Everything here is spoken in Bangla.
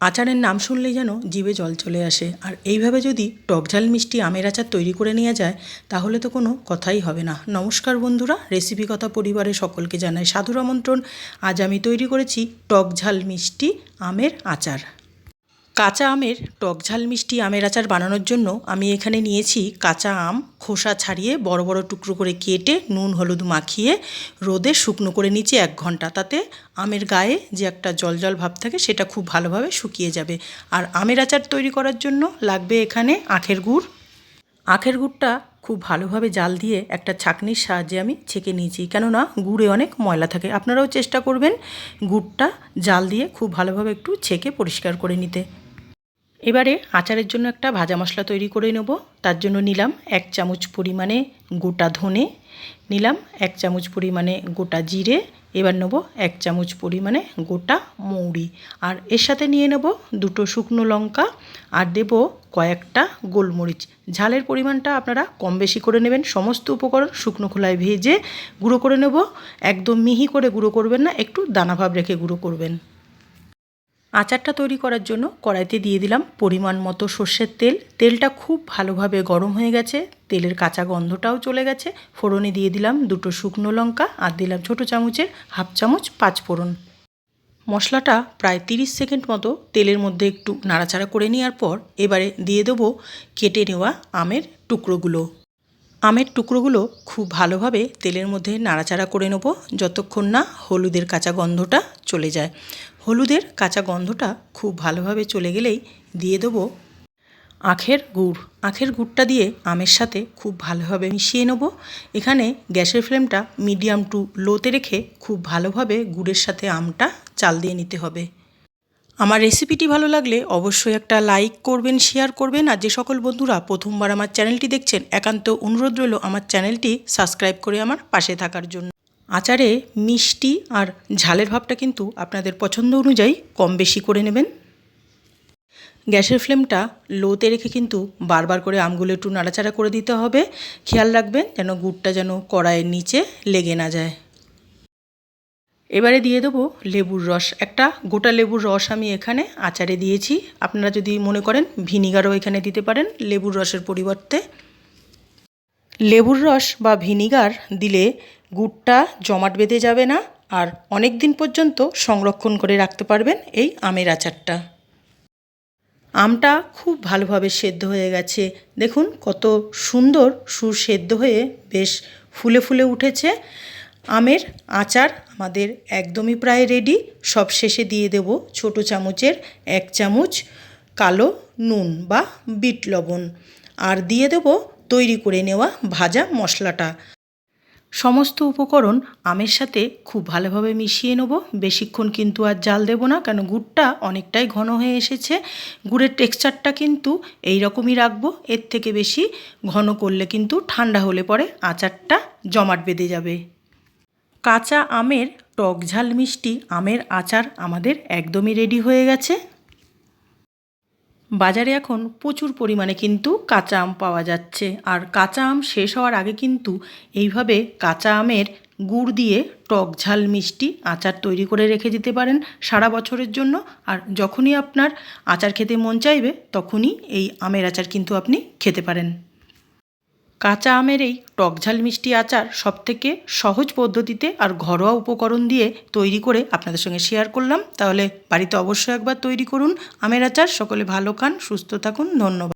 আচারের নাম শুনলেই যেন জিভে জল চলে আসে। আর এইভাবে যদি টকঝাল মিষ্টি আমের আচার তৈরি করে নেওয়া যায়, তাহলে তো কোনো কথাই হবে না। নমস্কার বন্ধুরা রেসিপি কথা পরিবারের সকলকে জানাই সাধুর আমন্ত্রণ। আজ আমি তৈরি করেছি টকঝাল মিষ্টি আমের আচার। কাঁচা আমের টক ঝাল মিষ্টি আমের আচার বানানোর জন্য আমি এখানে নিয়েছি কাঁচা আম, খোসা ছাড়িয়ে বড় বড় টুকরো করে কেটে নুন, হলুদ মাখিয়ে রোদে শুকনো করে নিচে এক ঘণ্টা। তাতে আমের গায়ে যে একটা জল জল ভাব থাকে সেটা খুব ভালোভাবে শুকিয়ে যাবে। আর আমের আচার তৈরি করার জন্য লাগবে এখানে আখের গুড়। আখের গুড়টা খুব ভালোভাবে জাল দিয়ে একটা ছাঁকনির সাহায্যে আমি ছেঁকে নিয়েছি, কেননা গুড়ে অনেক ময়লা থাকে। আপনারাও চেষ্টা করবেন গুড়টা জাল দিয়ে খুব ভালোভাবে একটু ছেঁকে পরিষ্কার করে নিতে। এবারে আচারের জন্য একটা ভাজা মশলা তৈরি করে নেব। তার জন্য নিলাম এক চামচ পরিমাণে গোটা ধনে, নিলাম এক চামচ পরিমাণে গোটা জিরে, এবার নেব এক চামচ পরিমাণে গোটা মৌরি। আর এর সাথে নিয়ে নেব দুটো শুকনো লঙ্কা আর দেব কয়েকটা গোলমরিচ। ঝালের পরিমাণটা আপনারা কম বেশি করে নেবেন। সমস্ত উপকরণ শুকনো খোলায় ভেজে গুঁড়ো করে নেব। একদম মিহি করে গুঁড়ো করবেন না, একটু দানাভাব রেখে গুঁড়ো করবেন। আচারটা তৈরি করার জন্য কড়াইতে দিয়ে দিলাম পরিমাণ মতো সর্ষের তেল। তেলটা খুব ভালোভাবে গরম হয়ে গেছে। তেলের কাঁচা গন্ধটাও চলে গেছে। ফোড়নে দিয়ে দিলাম দুটো শুকনো লঙ্কা আর দিলাম ছোটো চামচের হাফ চামচ পাঁচ ফোড়ন। মশলাটা প্রায় তিরিশ সেকেন্ড মতো তেলের মধ্যে একটু নাড়াচাড়া করে নেওয়ার পর এবারে দিয়ে দেবো কেটে নেওয়া আমের টুকরোগুলো। আমের টুকরোগুলো খুব ভালোভাবে তেলের মধ্যে নাড়াচাড়া করে নেব, যতক্ষণ না হলুদের কাঁচা গন্ধটা চলে যায়। হলুদের কাঁচা গন্ধটা খুব ভালোভাবে চলে গেলেই দিয়ে দেবো আখের গুড়। আখের গুড়টা দিয়ে আমের সাথে খুব ভালোভাবে মিশিয়ে নেব। এখানে গ্যাসের ফ্লেমটা মিডিয়াম টু লোতে রেখে খুব ভালোভাবে গুড়ের সাথে আমটা চাল দিয়ে নিতে হবে। আমার রেসিপিটি ভালো লাগলে অবশ্যই একটা লাইক করবেন, শেয়ার করবেন, আর যে সকল বন্ধুরা প্রথমবার আমার চ্যানেলটি দেখছেন, একান্ত অনুরোধ রইল আমার চ্যানেলটি সাবস্ক্রাইব করে আমার পাশে থাকার জন্য। আচারে মিষ্টি আর ঝালের ভাবটা কিন্তু আপনাদের পছন্দ অনুযায়ী কম বেশি করে নেবেন। গ্যাসের ফ্লেমটা লোতে রেখে কিন্তু বারবার করে আমগুলো একটু নাড়াচাড়া করে দিতে হবে। খেয়াল রাখবেন যেন গুড়টা যেন কড়াইয়ের নিচে লেগে না যায়। এবারে দিয়ে দেবো লেবুর রস। একটা গোটা লেবুর রস আমি এখানে আচারে দিয়েছি। আপনারা যদি মনে করেন ভিনিগারও এখানে দিতে পারেন লেবুর রসের পরিবর্তে। লেবুর রস বা ভিনিগার দিলে গুড়টা জমাট বেঁধে যাবে না আর অনেক দিন পর্যন্ত সংরক্ষণ করে রাখতে পারবেন এই আমের আচারটা। আমটা খুব ভালোভাবে সেদ্ধ হয়ে গেছে। দেখুন কত সুন্দর সুসেদ্ধ হয়ে বেশ ফুলে ফুলে উঠেছে। আমের আচার আমাদের একদমই প্রায় রেডি সব শেষে দিয়ে দেব ছোট চামচের এক চামচ কালো নুন বা বিট লবণ। আর দিয়ে দেব তৈরি করে নেওয়া ভাজা মশলাটা। সমস্ত উপকরণ আমের সাথে খুব ভালোভাবে মিশিয়ে নেব। বেশিক্ষণ কিন্তু আর জাল দেব না কেন গুড়টা অনেকটাই ঘন হয়ে এসেছে। গুড়ের টেক্সচারটা কিন্তু এই রকমই রাখব। এর থেকে বেশি ঘন করলে কিন্তু ঠান্ডা হলে পরে আচারটা জমাট বেঁধে যাবে। কাঁচা আমের টক ঝাল মিষ্টি আমের আচার আমাদের একদমই রেডি হয়ে গেছে। বাজারে এখন প্রচুর পরিমাণে কিন্তু কাঁচা আম পাওয়া যাচ্ছে। আর কাঁচা আম শেষ হওয়ার আগে কিন্তু এইভাবে কাঁচা আমের গুড় দিয়ে টক ঝাল মিষ্টি আচার তৈরি করে রেখে দিতে পারেন সারা বছরের জন্য। আর যখনই আপনার আচার খেতে মন চাইবে, তখনই এই আমের আচার কিন্তু আপনি খেতে পারেন। কাঁচা আমের এই টকঝাল মিষ্টি আচার সবথেকে সহজ পদ্ধতিতে আর ঘরোয়া উপকরণ দিয়ে তৈরি করে আপনাদের সঙ্গে শেয়ার করলাম। তাহলে বাড়িতে অবশ্যই একবার তৈরি করুন আমের আচার। সকলে ভালো খান, সুস্থ থাকুন। ধন্যবাদ।